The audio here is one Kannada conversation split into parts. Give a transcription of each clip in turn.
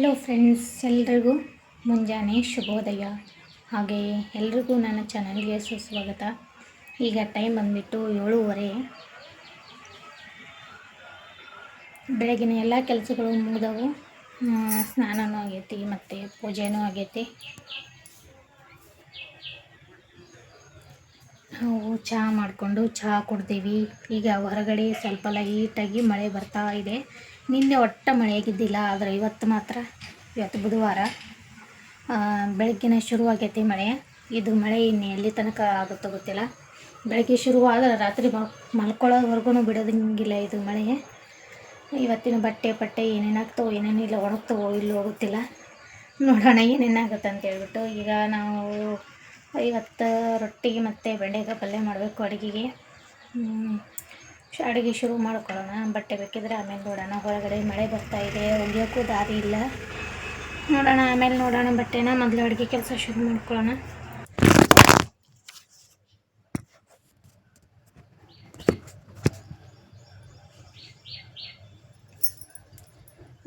ಹಲೋ ಫ್ರೆಂಡ್ಸ್ ಎಲ್ರಿಗೂ ಮುಂಜಾನೆ ಶುಭೋದಯ. ಹಾಗೆ ಎಲ್ರಿಗೂ ನನ್ನ ಚಾನಲ್ಗೆ ಸುಸ್ವಾಗತ. ಈಗ ಟೈಮ್ ಬಂದುಬಿಟ್ಟು ಏಳೂವರೆ. ಬೆಳಗಿನ ಎಲ್ಲ ಕೆಲಸಗಳು ಮುಗಿದವು. ಸ್ನಾನನೂ ಆಗೈತಿ ಮತ್ತು ಪೂಜೆನೂ ಆಗೈತಿ. ನಾವು ಚಹಾ ಮಾಡಿಕೊಂಡು ಚಹಾ ಕುಡ್ದೀವಿ. ಈಗ ಹೊರಗಡೆ ಸ್ವಲ್ಪ ಲೈಟಾಗಿ ಮಳೆ ಬರ್ತಾ ಇದೆ. ನಿನ್ನೆ ಒಟ್ಟು ಮಳೆ ಆಗಿದ್ದಿಲ್ಲ, ಆದರೆ ಇವತ್ತು ಮಾತ್ರ, ಇವತ್ತು ಬುಧವಾರ ಬೆಳಗ್ಗಿನ ಶುರುವಾಗೈತಿ ಮಳೆ. ಇದು ಮಳೆ ಇನ್ನು ಎಲ್ಲಿ ತನಕ ಆಗುತ್ತೋ ಗೊತ್ತಿಲ್ಲ. ಬೆಳಗ್ಗೆ ಶುರುವಾದ್ರೆ ರಾತ್ರಿ ಮಲ್ಕೊಳ್ಳೋವರೆಗೂ ಬಿಡೋದಂಗಿಲ್ಲ ಇದು ಮಳೆ. ಇವತ್ತಿನ ಬಟ್ಟೆ, ಪಟ್ಟೆ ಏನೇನಾಗ್ತವೋ ಏನೇನಿಲ್ಲ ಒಣಗ್ತವೋ ಇಲ್ಲೋ ಗೊತ್ತಿಲ್ಲ. ನೋಡೋಣ ಏನೇನಾಗುತ್ತೆ ಅಂತ ಹೇಳ್ಬಿಟ್ಟು, ಈಗ ನಾವು ಇವತ್ತು ರೊಟ್ಟಿಗೆ ಮತ್ತು ಬೆಂಡೆಕಾಯಿ ಪಲ್ಯ ಮಾಡಬೇಕು ಅಡುಗೆಗೆ. ಅಡುಗೆ ಶುರು ಮಾಡ್ಕೊಳ್ಳೋಣ. ಬಟ್ಟೆ ಬೇಕಿದ್ರೆ ಆಮೇಲೆ ನೋಡೋಣ. ಹೊರಗಡೆ ಮಳೆ ಬರ್ತಾ ಇದೆ. ಒಗೆಯೋಕ್ಕೂ ದಾರಿ ಇಲ್ಲ. ನೋಡೋಣ, ಆಮೇಲೆ ನೋಡೋಣ ಬಟ್ಟೆನ. ಮೊದಲು ಅಡುಗೆ ಕೆಲಸ ಶುರು ಮಾಡ್ಕೊಳ್ಳೋಣ.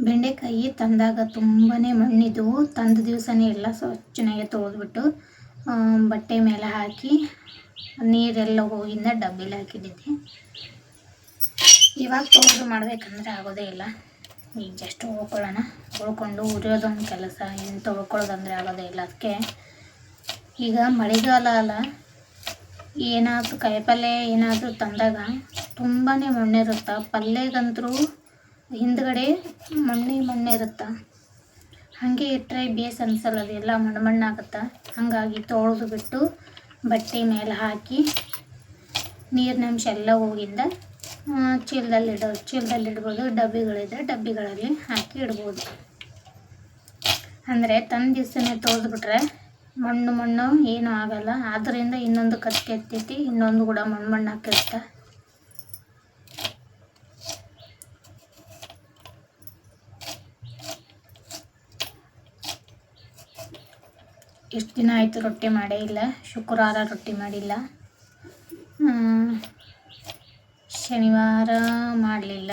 ಬೆಂಡೆಕಾಯಿ ತಂದಾಗ ತುಂಬಾ ಮಣ್ಣಿದ್ದವು ತಂದ ದಿವಸನೇ ಎಲ್ಲ ಸ್ವಚ್ಛನಾಗೆ ತೊಳೆದ್ಬಿಟ್ಟು ಬಟ್ಟೆ ಮೇಲೆ ಹಾಕಿ, ನೀರೆಲ್ಲ ಹೋಗಿಂದ ಡಬ್ಬಿಲಿ ಹಾಕಿದ್ದಿದ್ದೆ ಇವಾಗ ತೊಳೆದು ಮಾಡಬೇಕಂದ್ರೆ ಆಗೋದೇ ಇಲ್ಲ. ಈಗ ಜಸ್ಟ್ ಉಳ್ಕೊಳ್ಳೋಣ. ಉಳ್ಕೊಂಡು ಉರಿಯೋದೊಂದು ಕೆಲಸ, ಏನು ತೊಳ್ಕೊಳ್ಳೋದಂದರೆ ಆಗೋದೇ ಇಲ್ಲ ಅದಕ್ಕೆ ಈಗ ಮಳೆಗಾಲ ಅಲ್ಲ. ಏನಾದರೂ ಕಾಯಿಪಲ್ಯ ಏನಾದರೂ ತಂದಾಗ ತುಂಬಾ ಮಣ್ಣಿರುತ್ತೆ. ಪಲ್ಯಗಂತರೂ ಹಿಂದ್ಗಡೆ ಮಣ್ಣೆ ಮಣ್ಣೆ ಇರುತ್ತೆ ಹಾಗೆ ಇಟ್ಟರೆ ಬೇಸ್ ಅನ್ಸಲ್ಲ ಅದೆಲ್ಲ ಮಣ್ಣು ಮಣ್ಣಾಗುತ್ತೆ? ಹಾಗಾಗಿ ತೊಳೆದು ಬಿಟ್ಟು ಬಟ್ಟೆ ಮೇಲೆ ಹಾಕಿ ನೀರಿನಂಶ ಎಲ್ಲ ಹೋಗಿಂದ ಚೀಲದಲ್ಲಿ ಇಡೋ, ಚೀಲದಲ್ಲಿ ಇಡ್ಬೋದು. ಡಬ್ಬಿಗಳಿದ್ರೆ ಡಬ್ಬಿಗಳಲ್ಲಿ ಹಾಕಿ ಇಡ್ಬೋದು. ಅಂದರೆ ತಂದು ದಿವಸನೇ ತೊಳೆದ್ಬಿಟ್ರೆ ಮಣ್ಣು ಮಣ್ಣು ಏನೂ ಆಗಲ್ಲ. ಆದ್ದರಿಂದ ಇನ್ನೊಂದು ಕತ್ತಿ ಎತ್ತೈತಿ, ಇನ್ನೊಂದು ಕೂಡ ಮಣ್ಣು ಮಣ್ಣು ಹಾಕಿರ್ತ ಎಷ್ಟು ದಿನ ಆಯಿತು ರೊಟ್ಟಿ ಮಾಡೇ ಇಲ್ಲ ಶುಕ್ರವಾರ ರೊಟ್ಟಿ ಮಾಡಿಲ್ಲ. ಶನಿವಾರ ಮಾಡಲಿಲ್ಲ.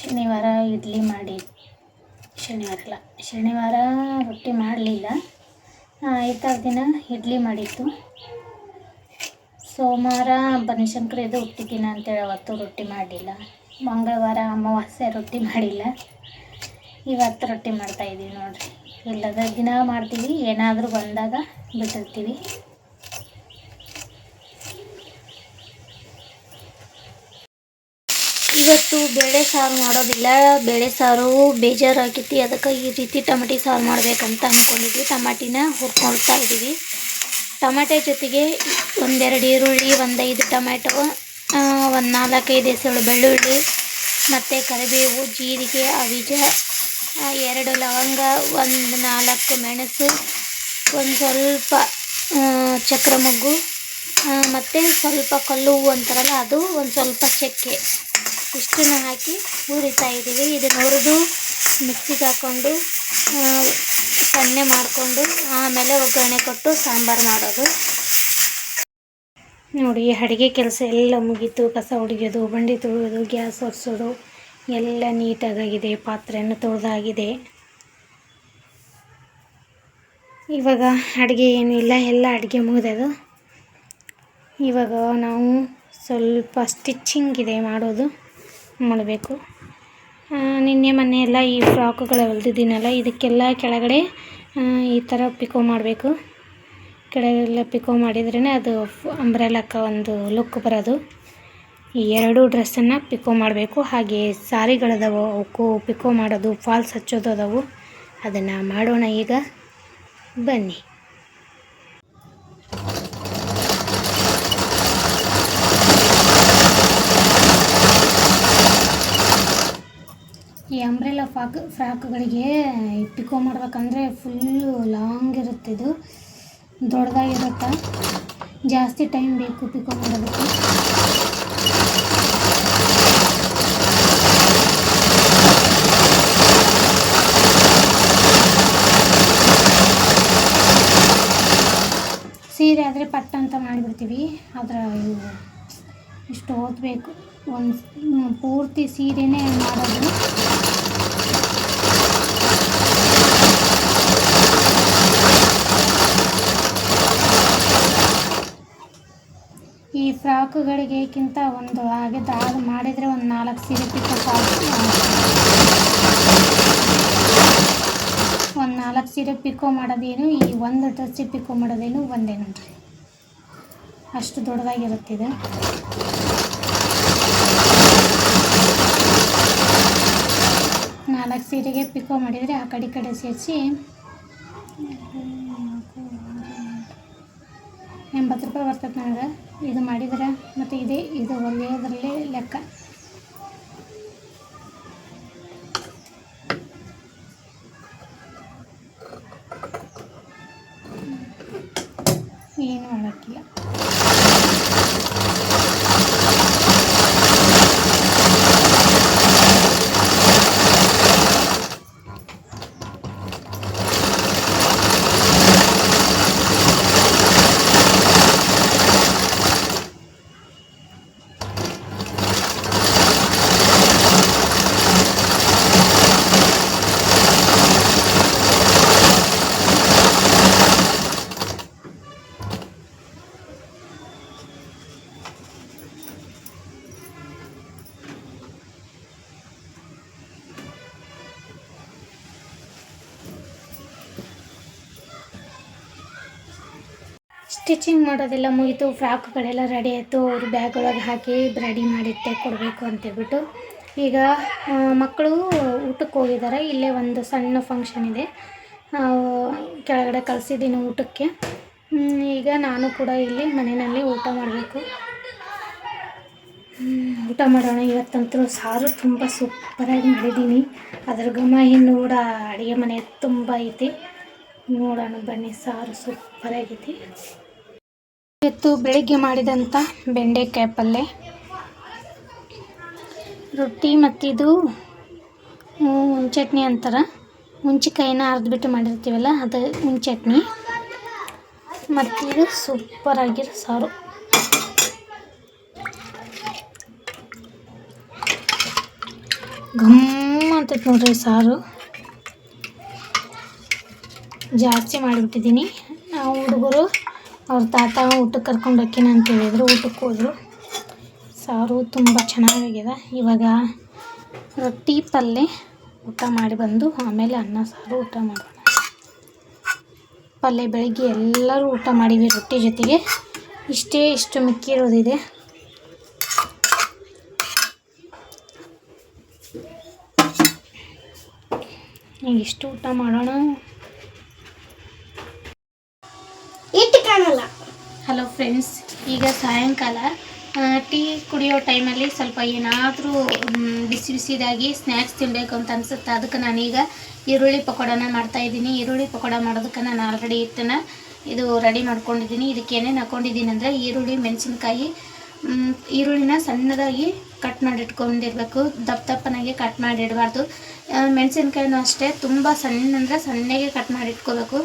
ಶನಿವಾರ ಇಡ್ಲಿ ಮಾಡಿ, ಶನಿವಾರ ಅಲ್ಲ, ಶನಿವಾರ ರೊಟ್ಟಿ ಮಾಡಲಿಲ್ಲ. ಐದಾರು ದಿನ ಇಡ್ಲಿ ಮಾಡಿತ್ತು. ಸೋಮವಾರ ಬನಶಂಕರಿದು ಹುಟ್ಟಿದಿನ ಅಂತೇಳಿ ಅವತ್ತು ರೊಟ್ಟಿ ಮಾಡಿಲ್ಲ. ಮಂಗಳವಾರ ಅಮಾವಾಸ್ಯೆ ರೊಟ್ಟಿ ಮಾಡಿಲ್ಲ. ಇವತ್ತು ರೊಟ್ಟಿ ಮಾಡ್ತಾಯಿದ್ದೀವಿ ನೋಡಿರಿ. ಇಲ್ಲದ ದಿನ ಮಾಡ್ತೀವಿ, ಏನಾದರೂ ಬಂದಾಗ ಬಿಟ್ಟಿರ್ತೀವಿ. ಇವತ್ತು ಬೇಳೆ ಸಾರು ಮಾಡೋದಿಲ್ಲ, ಬೇಳೆ ಸಾರು ಬೇಜಾರಾಗಿತ್ತು, ಅದಕ್ಕೆ ಈ ರೀತಿ ಟಮಾಟಿ ಸಾರು ಮಾಡಬೇಕಂತ ಅಂದ್ಕೊಂಡಿದ್ವಿ ಟಮಾಟಿನ ಹುರ್ಕೊಳ್ತಾ ಇದ್ದೀವಿ ಟಮಾಟೆ ಜೊತೆಗೆ ಒಂದೆರಡು ಈರುಳ್ಳಿ, ಒಂದೈದು ಟೊಮೆಟೊ ಒಂದು ನಾಲ್ಕೈದು ಹೆಸರು ಬೆಳ್ಳುಳ್ಳಿ ಮತ್ತು ಕರಿಬೇವು, ಜೀರಿಗೆ, ಅವಿಜ ಎರಡು ಲವಂಗ, ಒಂದು ನಾಲ್ಕು ಮೆಣಸು, ಒಂದು ಸ್ವಲ್ಪ ಚಕ್ರ ಮೊಗ್ಗು ಮತ್ತು ಸ್ವಲ್ಪ ಕಲ್ಲು ಹೂವು ಅಂತಾರಲ್ಲ, ಅದು ಒಂದು ಸ್ವಲ್ಪ ಚಕ್ಕೆ. ಇಷ್ಟನ್ನು ಹಾಕಿ ಹುರಿತಾ ಇದ್ದೀವಿ. ಇದನ್ನು ಹುರಿದು ಮಿಕ್ಸಿಗೆ ಹಾಕ್ಕೊಂಡು ಸನ್ನೆ ಮಾಡಿಕೊಂಡು, ಆಮೇಲೆ ಒಗ್ಗರಣೆ ಕೊಟ್ಟು ಸಾಂಬಾರು ಮಾಡೋದು. ನೋಡಿ, ಅಡುಗೆ ಕೆಲಸ ಎಲ್ಲ ಮುಗೀತು. ಕಸ ಹೊಡಿಯೋದು, ಬಂಡಿ ತೊಳೆಯೋದು, ಗ್ಯಾಸ್ ಒರೆಸೋದು. ಎಲ್ಲ ನೀಟಾಗಾಗಿದೆ, ಪಾತ್ರೆಯನ್ನು ತೊಳೆದಾಗಿದೆ. ಇವಾಗ ಅಡುಗೆ ಏನಿಲ್ಲ ಎಲ್ಲ ಅಡುಗೆ ಮುಗಿದದು ಇವಾಗ ನಾವು ಸ್ವಲ್ಪ ಸ್ಟಿಚ್ಚಿಂಗ್ ಇದೆ ಮಾಡೋದು, ಮಾಡಬೇಕು. ನಿನ್ನೆ ಮೊನ್ನೆ ಎಲ್ಲ ಈ ಫ್ರಾಕುಗಳು ಹೊಲ್ದಿದ್ದೀನಲ್ಲ, ಇದಕ್ಕೆಲ್ಲ ಕೆಳಗಡೆ ಈ ಥರ ಪಿಕೋ ಮಾಡಬೇಕು. ಕೆಳಗೆಲ್ಲ ಪಿಕೋ ಮಾಡಿದ್ರೇ ಅದು ಅಂಬ್ರೆಲಕ್ಕ ಒಂದು ಲುಕ್ ಬರೋದು. ಈ ಎರಡು ಡ್ರೆಸ್ಸನ್ನು ಪಿಕೋ ಮಾಡಬೇಕು. ಹಾಗೆ ಸಾರಿಗಳದವು ಅವಕ್ಕೂ ಪಿಕೋ ಮಾಡೋದು, ಫಾಲ್ಸ್ ಹಚ್ಚೋದು ಅದಾವು ಅದನ್ನು ಮಾಡೋಣ ಈಗ. ಬನ್ನಿ. ಈ ಅಂಬ್ರೆಲಾ ಫ್ರಾಕ್ ಫ್ರಾಕ್ಗಳಿಗೆ ಪಿಕೋ ಮಾಡ್ಬೇಕಂದ್ರೆ ಫುಲ್ಲು ಲಾಂಗ್ ಇರುತ್ತೆ ಇದು ದೊಡ್ಡದಾಗಿರುತ್ತೆ? ಜಾಸ್ತಿ ಟೈಮ್ ಬೇಕು ಪಿಕೋ ಮಾಡೋದಕ್ಕೆ ಸೀರೆ ಆದರೆ ಪಟ್ಟ ಮಾಡಿಬಿಡ್ತೀವಿ. ಆದ್ರೆ ಇವು ಇಷ್ಟು ಓದಬೇಕು. ಒಂದು ಪೂರ್ತಿ ಸೀರೆನೇ ಮಾಡೋದು. ಈ ಫ್ರಾಕ್ಗಳಿಗೆಕ್ಕಿಂತ ಒಂದು ಹಾಗೆ ಅದು ಮಾಡಿದರೆ ಒಂದು ನಾಲ್ಕು ಸೀರೆ ಪಿಕ್ಕ ಒಂದು ನಾಲ್ಕು ಸೀರೆ ಪಿಕೋ ಮಾಡೋದೇನು, ಈ ಒಂದು ಡ್ರೆಸ್ಸಿಗೆ ಪಿಕೋ ಮಾಡೋದೇನು ಒಂದೇ ನೋಡ್ರಿ ಅಷ್ಟು ದೊಡ್ಡದಾಗಿರುತ್ತಿದೆ. ನಾಲ್ಕು ಸೀರೆಗೆ ಪಿಕೋ ಮಾಡಿದರೆ ಆ ಕಡೆ ಕಡೆ ಸೇರಿಸಿ ಎಂಬತ್ತು ರೂಪಾಯಿ ಬರ್ತದೆ ನನಗೆ ಇದು ಮಾಡಿದ್ರೆ ಮತ್ತು ಇದೇ, ಇದು ಹೊಲಿಯೋದ್ರಲ್ಲಿ ಲೆಕ್ಕ. ಸ್ಟಿಚಿಂಗ್ ಮಾಡೋದೆಲ್ಲ ಮುಗೀತು ಫ್ರಾಕ್ಗಳೆಲ್ಲ ರೆಡಿ ಆಯಿತು, ಅವರು ಬ್ಯಾಗ್ ಒಳಗೆ ಹಾಕಿ ರೆಡಿ ಮಾಡಿಟ್ಟೆ, ಕೊಡಬೇಕು ಅಂತೇಳ್ಬಿಟ್ಟು ಈಗ ಮಕ್ಕಳು ಊಟಕ್ಕೆ ಹೋಗಿದ್ದಾರೆ ಇಲ್ಲೇ ಒಂದು ಸಣ್ಣ ಫಂಕ್ಷನ್ ಇದೆ. ಕೆಳಗಡೆ ಕಳಿಸಿದ್ದೀನಿ ಊಟಕ್ಕೆ. ಈಗ ನಾನು ಕೂಡ ಇಲ್ಲಿ ಮನೆಯಲ್ಲಿ ಊಟ ಮಾಡಬೇಕು. ಊಟ ಮಾಡೋಣ ಇವತ್ತಂತೂ. ಸಾರು ತುಂಬ ಸೂಪರಾಗಿ ಮಾಡಿದ್ದೀನಿ. ಅದ್ರ ಘಮ ಇನ್ನು ಕೂಡ ಅಡುಗೆ ಮನೆ ತುಂಬ ಐತಿ. ನೋಡೋಣ ಬನ್ನಿ, ಸಾರು ಸೂಪರಾಗೈತಿ ಇವತ್ತು ಬೆಳಿಗ್ಗೆ ಮಾಡಿದಂಥ ಬೆಂಡೆಕಾಯಿ ಪಲ್ಯ ರೊಟ್ಟಿ ಮತ್ತಿದು ಹುಣ್ ಚಟ್ನಿ ಅಂತಾರೆ. ಹುಂಚಿಕಾಯಿನ ಅರ್ದ್ಬಿಟ್ಟು ಮಾಡಿರ್ತೀವಲ್ಲ, ಅದು ಚಟ್ನಿ ಮತ್ತಿದು ಸೂಪರಾಗಿರೋ ಸಾರು. ಘಮ್ ಅಂತೈತೆ ನೋಡ್ರಿ ಸಾರು. ಜಾಸ್ತಿ ಮಾಡಿಬಿಟ್ಟಿದ್ದೀನಿ. ನಾವು ಹುಡುಗರು ಅವ್ರ ತಾತ ಊಟಕ್ಕೆ ಕರ್ಕೊಂಡು ಹೋಗ್ತೀನಿ ಅಂತ ಹೇಳಿದರು. ಊಟಕ್ಕೆ ಹೋದರು. ಸಾರು ತುಂಬ ಚೆನ್ನಾಗಿದೆ ಇವಾಗ ರೊಟ್ಟಿ ಪಲ್ಯ ಊಟ ಮಾಡಿ ಬಂದು ಆಮೇಲೆ ಅನ್ನ, ಸಾರು ಊಟ ಮಾಡೋಣ. ಪಲ್ಯ ಬೆಳಗ್ಗೆ ಎಲ್ಲರೂ ಊಟ ಮಾಡಿವಿ ರೊಟ್ಟಿ ಜೊತೆಗೆ. ಇಷ್ಟೇ ಇಷ್ಟು ಮಿಕ್ಕಿರೋದಿದೆ. ಇಷ್ಟು ಊಟ ಮಾಡೋಣ? ಫ್ರೆಂಡ್ಸ್ ಈಗ ಸಾಯಂಕಾಲ ಟೀ ಕುಡಿಯೋ ಟೈಮಲ್ಲಿ ಸ್ವಲ್ಪ ಏನಾದರೂ ಬಿಸಿ ಬಿಸಿದಾಗಿ ಸ್ನ್ಯಾಕ್ಸ್ ತಿನ್ನಬೇಕು ಅಂತ ಅನಿಸುತ್ತೆ. ಅದಕ್ಕೆ ನಾನೀಗ ಈರುಳ್ಳಿ ಪಕೋಡನ ಮಾಡ್ತಾಯಿದ್ದೀನಿ ಈರುಳ್ಳಿ ಪಕೋಡ ಮಾಡೋದಕ್ಕೆ ನಾನು ಆಲ್ರೆಡಿ ಹಿಟ್ಟನ್ನು ಇದು ರೆಡಿ ಮಾಡ್ಕೊಂಡಿದ್ದೀನಿ. ಇದಕ್ಕೆ ಏನೇನು ಹಾಕ್ಕೊಂಡಿದ್ದೀನಿ ಅಂದರೆ ಈರುಳ್ಳಿ, ಮೆಣಸಿನ್ಕಾಯಿ ಈರುಳ್ಳಿನ ಸಣ್ಣದಾಗಿ ಕಟ್ ಮಾಡಿ ಇಟ್ಕೊಂಡಿರ್ಬೇಕು. ದಪ್ಪ ದಪ್ಪನಾಗಿ ಕಟ್ ಮಾಡಿ ಇಡಬಾರ್ದು. ಮೆಣಸಿನ್ಕಾಯಿನೂ ಅಷ್ಟೇ. ತುಂಬ ಸಣ್ಣ ಅಂದರೆ ಸಣ್ಣಗೆ ಕಟ್ ಮಾಡಿ ಇಟ್ಕೋಬೇಕು.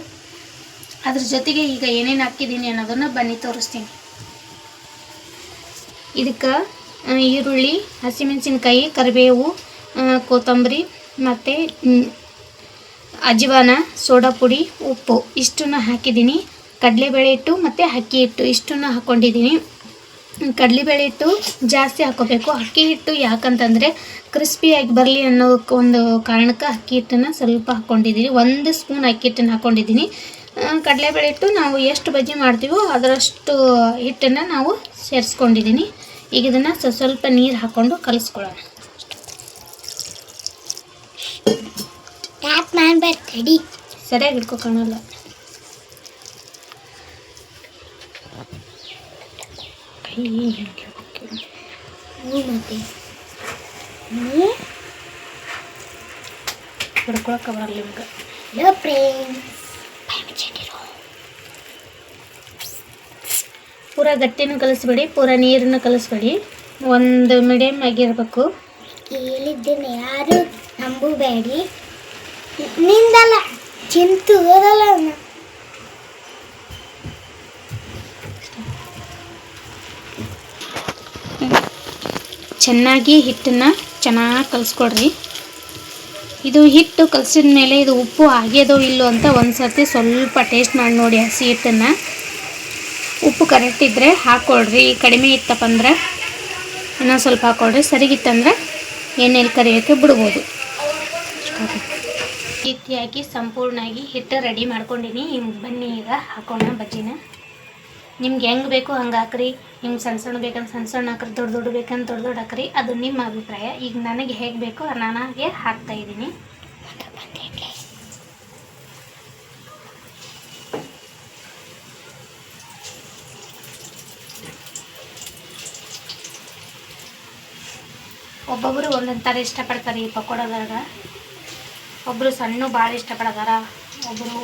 ಅದ್ರ ಜೊತೆಗೆ ಈಗ ಏನೇನು ಹಾಕಿದ್ದೀನಿ ಅನ್ನೋದನ್ನು ಬನ್ನಿ ತೋರಿಸ್ತೀನಿ. ಇದಕ್ಕೆ ಈರುಳ್ಳಿ, ಹಸಿಮೆಣಸಿನ್ಕಾಯಿ, ಕರಿಬೇವು ಕೊತ್ತಂಬರಿ ಮತ್ತು ಅಜ್ವಾನ ಸೋಡಾ ಪುಡಿ, ಉಪ್ಪು ಇಷ್ಟನ್ನು ಹಾಕಿದ್ದೀನಿ ಕಡಲೆಬೇಳೆ ಹಿಟ್ಟು ಮತ್ತು ಅಕ್ಕಿ ಹಿಟ್ಟು ಇಷ್ಟನ್ನು ಹಾಕ್ಕೊಂಡಿದ್ದೀನಿ ಕಡಲೆಬೇಳೆ ಹಿಟ್ಟು ಜಾಸ್ತಿ ಹಾಕೋಬೇಕು. ಅಕ್ಕಿ ಹಿಟ್ಟು ಯಾಕಂತಂದರೆ ಕ್ರಿಸ್ಪಿಯಾಗಿ ಬರಲಿ ಅನ್ನೋ ಒಂದು ಕಾರಣಕ್ಕೆ ಅಕ್ಕಿ ಹಿಟ್ಟನ್ನು ಸ್ವಲ್ಪ ಹಾಕ್ಕೊಂಡಿದ್ದೀನಿ ಒಂದು ಸ್ಪೂನ್ ಅಕ್ಕಿ ಹಿಟ್ಟನ್ನು ಹಾಕ್ಕೊಂಡಿದ್ದೀನಿ ಕಡಲೆಬೇಳೆ ಹಿಟ್ಟು ನಾವು ಎಷ್ಟು ಬಜ್ಜಿ ಮಾಡ್ತೀವೋ ಅದರಷ್ಟು ಹಿಟ್ಟನ್ನು ನಾವು ಸೇರಿಸ್ಕೊಂಡಿದ್ದೀನಿ. ಈಗ ಇದನ್ನು ಸ್ವಲ್ಪ ಸ್ವಲ್ಪ ನೀರು ಹಾಕ್ಕೊಂಡು ಕಲಿಸ್ಕೊಳ್ಳೋಣ. ರೆಡಿ ಸರಿಯಾಗಿ ಹಿಡ್ಕೊಳಲ್ಲ ಹಿಡ್ಕೊಳಕ್ಕೆ ಬರಲ್ಲ ನಿಮ್ಗೆ. ಹಲೋ ಫ್ರೆಂಡ್ಸ್ ಪೂರ ಗಟ್ಟಿನೂ ಕಲಿಸ್ಬೇಡಿ ಪೂರ ನೀರನ್ನು ಕಲಿಸ್ಬೇಡಿ. ಒಂದು ಮೀಡಿಯಮ್ ಆಗಿರ್ಬೇಕು. ಕೇಳಿದ್ದೇನೆ ಯಾರು ನಂಬಬೇಡಿ. ನಿಂದಲ್ಲ ಚಿಂತು ಓದಲ್ಲ ಚೆನ್ನಾಗಿ ಹಿಟ್ಟನ್ನು ಚೆನ್ನಾಗಿ ಕಲಿಸ್ಕೊಡ್ರಿ. ಇದು ಹಿಟ್ಟು ಕಲಸಿದ ಮೇಲೆ ಇದು ಉಪ್ಪು ಆಗ್ಯದೋ ಇಲ್ಲೋ ಅಂತ ಒಂದು ಸರ್ತಿ ಸ್ವಲ್ಪ ಟೇಸ್ಟ್ ಮಾಡಿ ನೋಡಿ ಹಸಿ ಹಿಟ್ಟನ್ನು ಉಪ್ಪು ಕರೆಕ್ಟ್ ಇದ್ದರೆ ಹಾಕ್ಕೊಳ್ರಿ ಕಡಿಮೆ ಇತ್ತಪ್ಪ ಅಂದರೆ ಇನ್ನೊಂದು ಸ್ವಲ್ಪ ಹಾಕ್ಕೊಳ್ರಿ ಸರಿಗಿತ್ತಂದ್ರೆ ಎಣ್ಣೆಲಿ ಕರಿಯೋಕ್ಕೆ ಬಿಡ್ಬೋದು. ರೀತಿಯಾಗಿ ಸಂಪೂರ್ಣವಾಗಿ ಹಿಟ್ಟು ರೆಡಿ ಮಾಡ್ಕೊಂಡಿನಿ. ಬನ್ನಿ ಈಗ ಹಾಕೋಣ ಬಜ್ಜಿನ. ನಿಮ್ಗೆ ಹೆಂಗೆ ಬೇಕು ಹಂಗೆ ಹಾಕ್ರಿ. ನಿಮ್ಗೆ ಸಣ್ಣ ಸಣ್ಣ ಬೇಕಂದ್ರೆ ಸಣ್ಣ ಸಣ್ಣ ಹಾಕ್ರಿ. ದೊಡ್ಡ ದೊಡ್ಡ ಬೇಕಂದ್ರೆ ದೊಡ್ಡ ದೊಡ್ಡ ಹಾಕ್ರಿ. ಅದು ನಿಮ್ಮ ಅಭಿಪ್ರಾಯ. ಈಗ ನನಗೆ ಹೇಗೆ ಬೇಕೋ ನನಗೆ ಹಾಕ್ತಾ ಒಬ್ಬೊಬ್ಬರು ಒಂದೊಂದು ಥರ ಇಷ್ಟಪಡ್ತಾರೆ ಈ ಪಕೋಡದಾಗ ಒಬ್ಬರು ಸಣ್ಣ ಭಾಳ ಇಷ್ಟಪಡ್ತಾರ. ಒಬ್ಬರು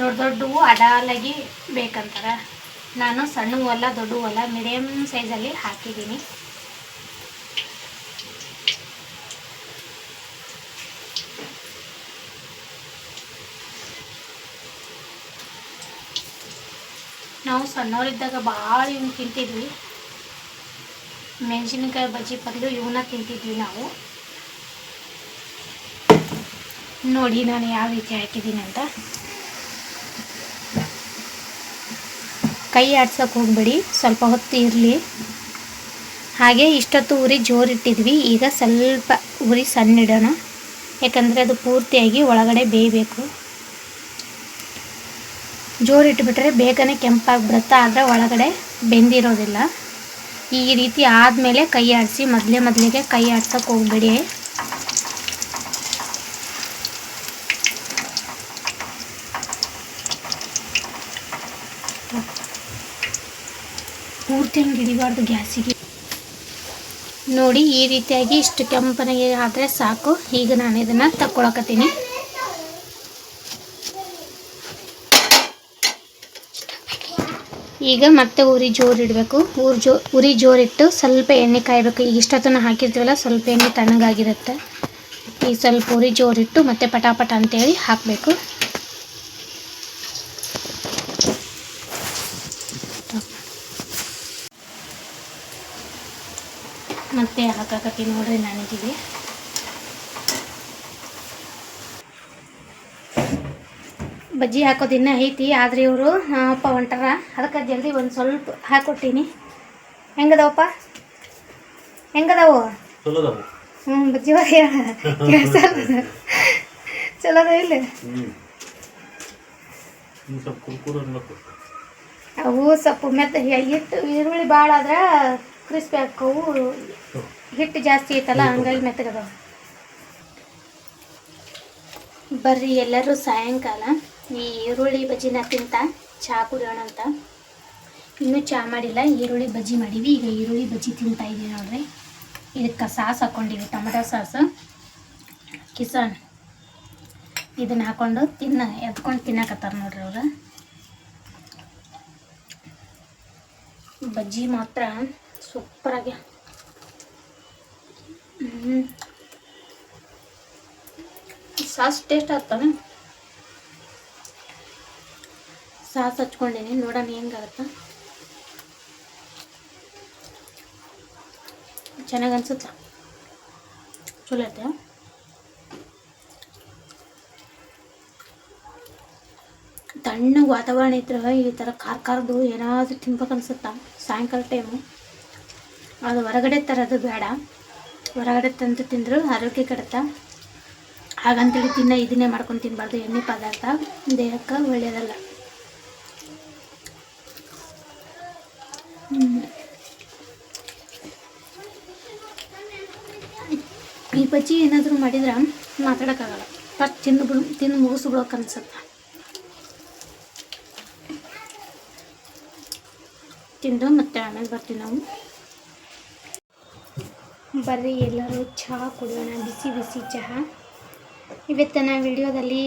ದೊಡ್ಡ ದೊಡ್ಡವು ಅಡಾಲಾಗಿ ಬೇಕಂತಾರ. ನಾನು ಸಣ್ಣವು ಅಲ್ಲ ದೊಡ್ಡವು ಅಲ್ಲ ಮೀಡಿಯಮ್ ಸೈಜಲ್ಲಿ ಹಾಕಿದ್ದೀನಿ. ನಾವು ಸಣ್ಣವರಿದ್ದಾಗ ಭಾಳ ಹಿಂಗೆ ತಿಂತಿದ್ವಿ. ಮೆಣಸಿನಕಾಯಿ ಬಜ್ಜಿ ಬದಲು ಇವನ್ನ ತಿಂತಿದ್ವಿ ನಾವು. ನೋಡಿ ನಾನು ಯಾವ ರೀತಿ ಹಾಕಿದ್ದೀನಿ ಅಂತ. ಕೈ ಆಡ್ಸೋಕೆ ಹೋಗ್ಬೇಡಿ, ಸ್ವಲ್ಪ ಹೊತ್ತು ಇರಲಿ. ಹಾಗೆ ಇಷ್ಟೊತ್ತು ಉರಿ ಜೋರಿಟ್ಟಿದ್ವಿ ಈಗ ಸ್ವಲ್ಪ ಉರಿ ಸಣ್ಣ ಇಡೋಣ ಯಾಕಂದರೆ ಅದು ಪೂರ್ತಿಯಾಗಿ ಒಳಗಡೆ ಬೇಯಬೇಕು. ಜೋರಿಟ್ಬಿಟ್ರೆ ಬೇಗನೆ ಕೆಂಪಾಗಿ ಬರುತ್ತೆ, ಆದರೆ ಒಳಗಡೆ ಬೆಂದಿರೋದಿಲ್ಲ. ಈ ರೀತಿ ಆದಮೇಲೆ ಕೈ ಆಡಿಸಿ, ಮೊದಲೇ ಮೊದಲಿಗೆ ಕೈ ಆಡ್ಸೋಕೆ ಹೋಗ್ಬೇಡಿ. ಪೂರ್ತಿ ಹಂಗೆ ಹಿಡಿಬಾರ್ದು ಗ್ಯಾಸಿಗೆ. ನೋಡಿ, ಈ ರೀತಿಯಾಗಿ ಇಷ್ಟು ಕೆಂಪನಿಗೆ ಆದರೆ ಸಾಕು. ಈಗ ನಾನು ಇದನ್ನು ತಕ್ಕೊಳಕತ್ತೀನಿ. ಈಗ ಮತ್ತೆ ಉರಿ ಜೋರು ಇಡಬೇಕು. ಉರಿ ಜೋ, ಉರಿ ಜೋರಿಟ್ಟು ಸ್ವಲ್ಪ ಎಣ್ಣೆ ಕಾಯಬೇಕು. ಈಗ ಇಷ್ಟೊತ್ತನ ಹಾಕಿರ್ತೀವಲ್ಲ, ಸ್ವಲ್ಪ ಎಣ್ಣೆ ತಣ್ಣಗಾಗಿರುತ್ತೆ. ಈಗ ಸ್ವಲ್ಪ ಉರಿ ಜೋರಿಟ್ಟು ಮತ್ತೆ ಪಟಾಪಟ ಅಂತೇಳಿ ಹಾಕಬೇಕು. ಮತ್ತೆ ಹಾಕಾಕತ್ತೀನಿ ನೋಡ್ರಿ ನನಗಿಗೆ ಬಜ್ಜಿ ಹಾಕೋದು ಇನ್ನೂ ಐತಿ ಆದ್ರೆ ಇವರು ಅಪ್ಪ ಹೊಂಟಾರ ಅದಕ್ಕೆ ಜಲ್ದಿ ಒಂದು ಸ್ವಲ್ಪ ಹಾಕೊಟ್ಟೀನಿ. ಹೆಂಗದವಪ್ಪ? ಹೆಂಗದವು? ಹ್ಞೂ ಬಜ್ಜಿ ಚಲೋ ಅದ. ಇಲ್ಲ? ಅವು ಸೊಪ್ಪು ಮೆತ್ತ ಹಿಟ್ಟು ಈರುಳ್ಳಿ ಭಾಳ ಆದ್ರೆ ಕ್ರಿಸ್ಪಿ ಹಾಕವು ಹಿಟ್ಟು ಜಾಸ್ತಿ ಐತಲ್ಲ ಹಂಗಾಗಿ ಮೆತ್ತಗದವು. ಬರ್ರಿ ಎಲ್ಲರೂ ಸಾಯಂಕಾಲ. ಈ ಈರುಳ್ಳಿ ಬಜ್ಜಿನ ತಿಂತ ಚಹಾ ಕುಡಿಯೋಣ ಅಂತ. ಇನ್ನೂ ಚಹಾ ಮಾಡಿಲ್ಲ, ಈರುಳ್ಳಿ ಬಜ್ಜಿ ಮಾಡೀವಿ. ಈಗ ಈರುಳ್ಳಿ ಬಜ್ಜಿ ತಿಂತಾ ಇದೀವಿ ನೋಡ್ರಿ. ಇದಕ್ಕೆ ಸಾಸ್ ಹಾಕ್ಕೊಂಡಿವಿ ಟೊಮೆಟೊ ಸಾಸ್. ಕಿಸಾನ್. ಇದನ್ನ ಹಾಕೊಂಡು ತಿನ್ನ, ಎದ್ಕೊಂಡು ತಿನ್ನಕತ್ತಾರ ನೋಡ್ರಿ ಅವ್ರು. ಬಜ್ಜಿ ಮಾತ್ರ ಸೂಪರಾಗಿ. ಸಾಸ್ ಟೇಸ್ಟ್ ಆಗ್ತಾನೆ? ಸಾಸ್ ಹಚ್ಕೊಂಡೇನಿ. ನೋಡೋಣ ಹೆಂಗಾಗತ್ತ. ಚೆನ್ನಾಗಿ ಅನ್ಸುತ್ತ? ಚಲೋ ಐತೆ? ತಣ್ಣಗೆ ವಾತಾವರಣ ಇದ್ರೆ ಈ ಥರ ಖಾರ ಖಾರದು ಏನಾದರೂ ತಿನ್ಬೇಕು ಅನ್ಸುತ್ತಾ? ಸಾಯಂಕಾಲ ಟೈಮು ಅದು ಹೊರಗಡೆ ತರೋದು ಬೇಡ. ಹೊರಗಡೆ ತಂದು ತಿಂದರು ಆರೋಗ್ಯ ಕೆಡುತ್ತಾ? ಹಾಗಂತೇಳಿ ತಿನ್ನ, ಇದನ್ನೇ ಮಾಡ್ಕೊಂಡು ತಿನ್ನಬಾರ್ದು ಎಣ್ಣೆ ಪದಾರ್ಥ, ದೇಹಕ್ಕೆ ಒಳ್ಳೆಯದಲ್ಲ. ಬಜ್ಜಿ ಏನಾದರೂ ಮಾಡಿದ್ರೆ ಮಾತಾಡೋಕ್ಕಾಗಲ್ಲ. ಫಸ್ಟ್ ತಿಂದು ತಿಂದು ಮುಗಿಸ್ಬಿಡೋಕೆ ಅನ್ಸುತ್ತೆ. ತಿಂದು ಮತ್ತೆ ಆಮೇಲೆ ಬರ್ತೀವಿ ನಾವು. ಬರ್ರಿ ಎಲ್ಲರೂ, ಚಹಾ ಕುಡಿಯೋಣ, ಬಿಸಿ ಬಿಸಿ ಚಹಾ. ಇವತ್ತಿನ ವಿಡಿಯೋದಲ್ಲಿ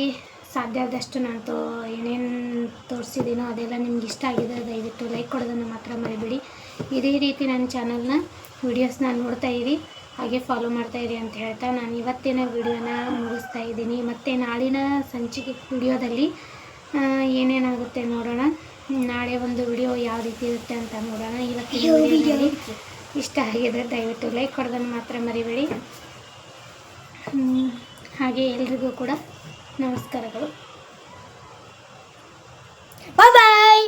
ಸಾಧ್ಯ ಆದಷ್ಟು ನಾನು ತೋ ಏನೇನು ತೋರಿಸಿದ್ದೀನೋ ಅದೆಲ್ಲ ನಿಮ್ಗೆ ಇಷ್ಟ ಆಗಿದೆ, ದಯವಿಟ್ಟು ಲೈಕ್ ಕೊಡೋದನ್ನು ಮಾತ್ರ ಮರಿಬೇಡಿ. ಇದೇ ರೀತಿ ನನ್ನ ಚಾನಲ್ನ ವಿಡಿಯೋಸ್ನ ನೋಡ್ತಾ ಇರಿ. ಹಾಗೆ ಫಾಲೋ ಮಾಡ್ತಾಯಿರಿ ಅಂತ ಹೇಳ್ತಾ ನಾನು ಇವತ್ತಿನ ವಿಡಿಯೋನ ಮುಗಿಸ್ತಾ ಇದ್ದೀನಿ. ಮತ್ತು ನಾಳಿನ ಸಂಚಿಕೆ ವಿಡಿಯೋದಲ್ಲಿ ಏನೇನಾಗುತ್ತೆ ನೋಡೋಣ. ನಾಳೆ ಒಂದು ವಿಡಿಯೋ ಯಾವ ರೀತಿ ಇರುತ್ತೆ ಅಂತ ನೋಡೋಣ. ಇವತ್ತಿನ ವಿಡಿಯೋದಲ್ಲಿ ಇಷ್ಟ ಆಗಿದೆ ದಯವಿಟ್ಟು ಲೈಕ್ ಕೊಡೋದನ್ನು ಮಾತ್ರ ಮರಿಬೇಡಿ. ಹಾಗೆ ಎಲ್ರಿಗೂ ಕೂಡ ನಮಸ್ಕಾರಗಳು. ಬಾಯ್